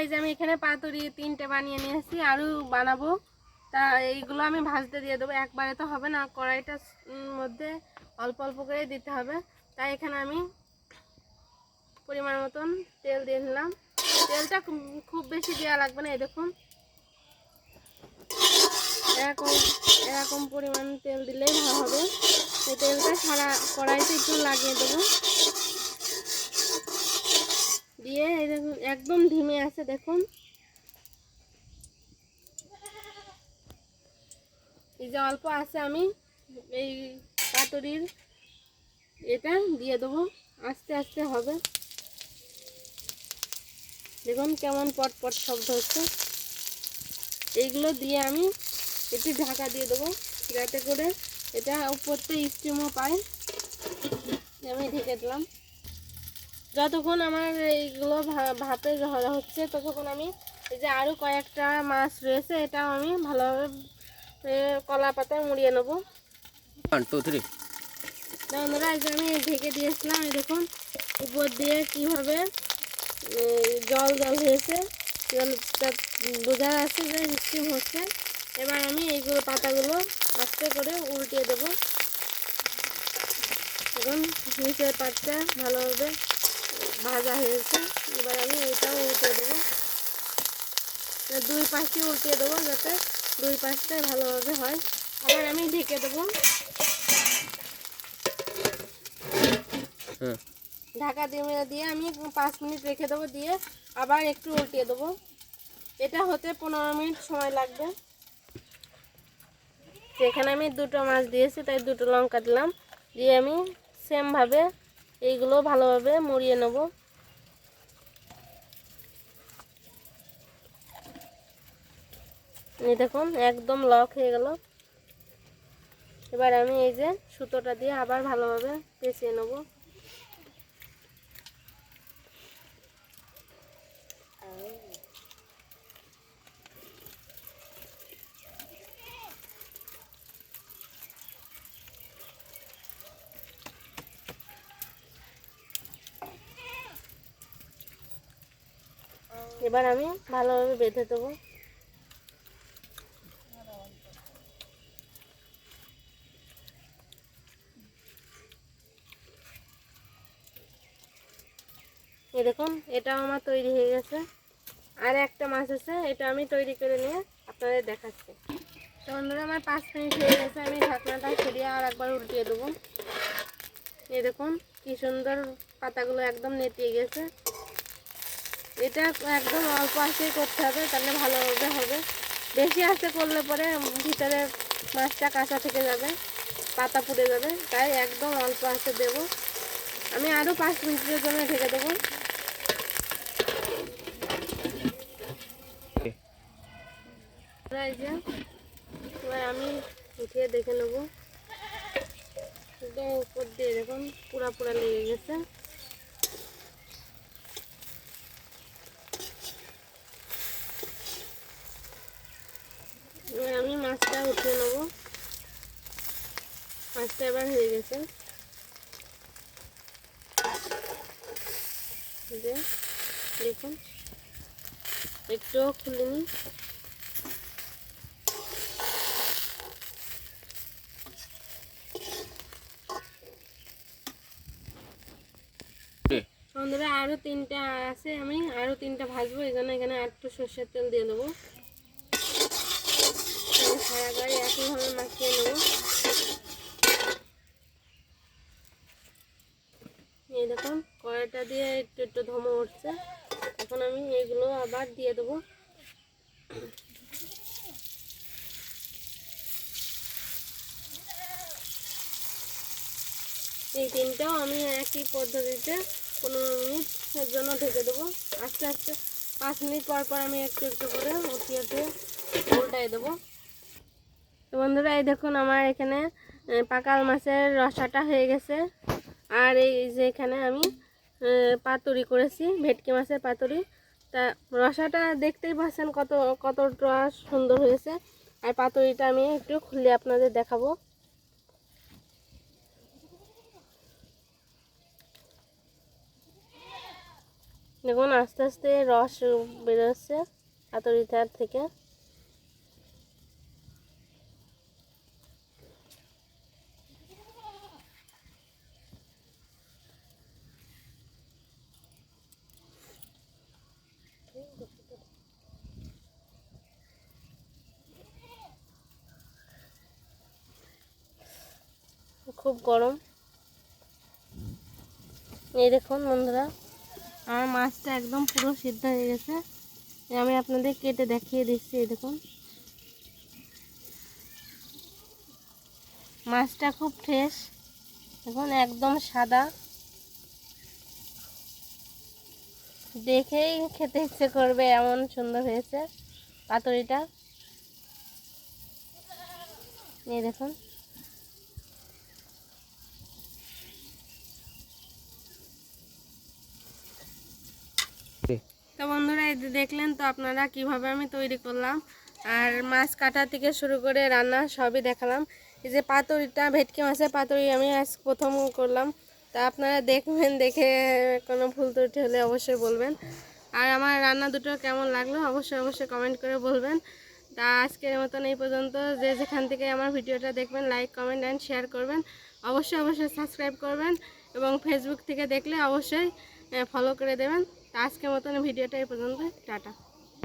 এই যে আমি এখানে পাতুরি তিনটে বানিয়ে নিয়েছি আরও বানাবো। তা এইগুলো আমি ভাজতে দিয়ে দেবো। একবারে তো হবে না, কড়াইটার মধ্যে অল্প অল্প করে দিতে হবে। তাই এখানে আমি পরিমাণ মতন তেল দিয়ে নিলাম। তেলটা খুব- বেশি দেওয়া লাগবে না, এই দেখুন। এরকম এরকম পরিমাণ তেল দিলেই ভালো হবে। এই তেলটা সারা কড়াইতে একটু লাগিয়ে দেবো। দিয়ে এই একদম ধিমে আছে, দেখুন। এই যে অল্প আছে আমি, এই পাতুরির এটা দিয়ে দেবো। আস্তে আস্তে হবে। দেখুন কেমন পট পট শব্দ হচ্ছে। এইগুলো দিয়ে আমি একটু ঢাকা দিয়ে দেবো, যাতে করে এটা উপরতে স্টিমও পায়। আমি ঢেকে দিলাম। যতক্ষণ আমার এইগুলো ভাপে হচ্ছে ততক্ষণ আমি এই যে আরও কয়েকটা মাছ রয়েছে এটাও আমি ভালোভাবে কলা পাতায় মুড়িয়ে নেব। বন্ধুরা এই যে আমি ঢেকে দিয়েছিলাম এই দেখুন উপর দিয়ে কীভাবে জল জল হয়েছে। জলটা বোঝা যাচ্ছে যে স্টিম হচ্ছে। এবার আমি এইগুলো পাতাগুলো আস্তে করে উল্টিয়ে দেবো। এখন নিচের পাটটা ভালোভাবে ভাজা হয়েছে। এবার আমি এটাও উল্টিয়ে দেবো। দুই পাশে উল্টিয়ে দেবো যাতে দুই পাশটাই ভালোভাবে হয়। আবার আমি ঢেকে দেবো। হুম ঢাকা দিয়ে দিয়ে আমি পাঁচ মিনিট রেখে দেবো দিয়ে আবার একটু উল্টিয়ে দেবো। এটা হতে পনেরো মিনিট সময় লাগবে। এখানে আমি দুটো মাছ দিয়েছি তাই দুটো লঙ্কা দিলাম। দিয়ে আমি সেমভাবে এইগুলো ভালোভাবে মরিয়ে নেব। এই দেখুন, একদম লক হয়ে গেল। এবার আমি এই যে সুতোটা দিয়ে আবার ভালোভাবে পেঁচিয়ে নেব। এবার আমি ভালোভাবে বেঁধে দেবো। দেখুন, এটাও আমার তৈরি হয়ে গেছে। আর একটা মাছ আছে, এটা আমি তৈরি করে নিয়ে আপনাদের দেখাচ্ছি। তো বন্ধুরা, আমার পাঁচ মিনিট হয়ে গেছে, আমি ঢাকনাটা সরিয়ে আর একবার উল্টিয়ে দেবো। দেখুন, কি সুন্দর পাতাগুলো একদম নেতিয়ে গেছে। এটা একদম অল্প আঁচেই করতে হবে, তাহলে ভালোভাবে হবে। বেশি আঁচে করলে পরে ভিতরে মাছটা কাঁচা থেকে যাবে, পাতা পুড়ে যাবে, তাই একদম অল্প আঁচে দেবো। আমি আরও পাঁচ মিনিটের জন্য ঢেকে দেবো। আমি উঠিয়ে দেখে নেব। একদম উপর দিয়ে দেখুন পুরা পুরা লেগে গেছে এবার আমি মাছটা উঠিয়ে নেব। মাছটা এবার হয়ে গেছে। দেখুন, একটুও খুলিনি। বন্ধুরা আরও তিনটা আছে আমি আরও তিনটা ভাজবো, এই জন্য এখানে আর একটু সর্ষের তেল দিয়ে দেবো। সারা গাড়ি একইভাবে মাখিয়ে নেব। এই দেখুন, কড়াইটা দিয়ে একটু একটু ধমো উঠছে। এখন আমি এগুলো আবার দিয়ে দেবো। এই তিনটাও আমি একই পদ্ধতিতে পনেরো মিনিটের জন্য ঢেকে দেবো। আস্তে আস্তে পাঁচ মিনিট পর পর আমি একটু একটু করে উঠিয়ে উঠিয়ে উল্টাই দেবো। তো বন্ধুরা, এই দেখুন আমার এখানে পাকাল মাছের রসাটা হয়ে গেছে। আর এই যে এখানে আমি পাতুরি করেছি, ভেটকি মাছের পাতুরি। তা রসাটা দেখতেই পাচ্ছেন কত, কতটা সুন্দর হয়েছে। আর পাতুরিটা আমি একটু খুলে আপনাদের দেখাবো। দেখুন, আস্তে আস্তে রস বেরোচ্ছে পাতুরিটার থেকে। খুব গরম। এই দেখুন বন্ধুরা, আমার মাছটা একদম পুরো সিদ্ধ হয়ে গেছে। আমি আপনাদের কেটে দেখিয়ে দিচ্ছি, এই দেখুন। মাছটা খুব ফ্রেশ এখন একদম সাদা। দেখেই খেতে ইচ্ছে করবে, এমন সুন্দর হয়েছে পাতুরিটা। এই দেখুন। তো বন্ধুরা, এই দেখলেন তো আপনারা কীভাবে আমি তৈরি করলাম। আর মাছ কাটা থেকে শুরু করে রান্না সবই দেখালাম। এই যে পাতুরিটা, ভেটকি মাছের পাতুরি আমি আজ প্রথম করলাম। তা আপনারা দেখবেন, দেখে কোনো ভুল ত্রুটি হলে অবশ্যই বলবেন। আর আমার রান্না দুটো কেমন লাগল অবশ্যই অবশ্যই কমেন্ট করে বলবেন। তা আজকের মতন এই পর্যন্ত। যে যেখান থেকে আমার ভিডিওটা দেখবেন লাইক কমেন্ট অ্যান্ড শেয়ার করবেন। অবশ্যই অবশ্যই সাবস্ক্রাইব করবেন এবং ফেসবুক থেকে দেখলে অবশ্যই ফলো করে দেবেন। তা আজকের মতন ভিডিওটা এই পর্যন্ত টাটা।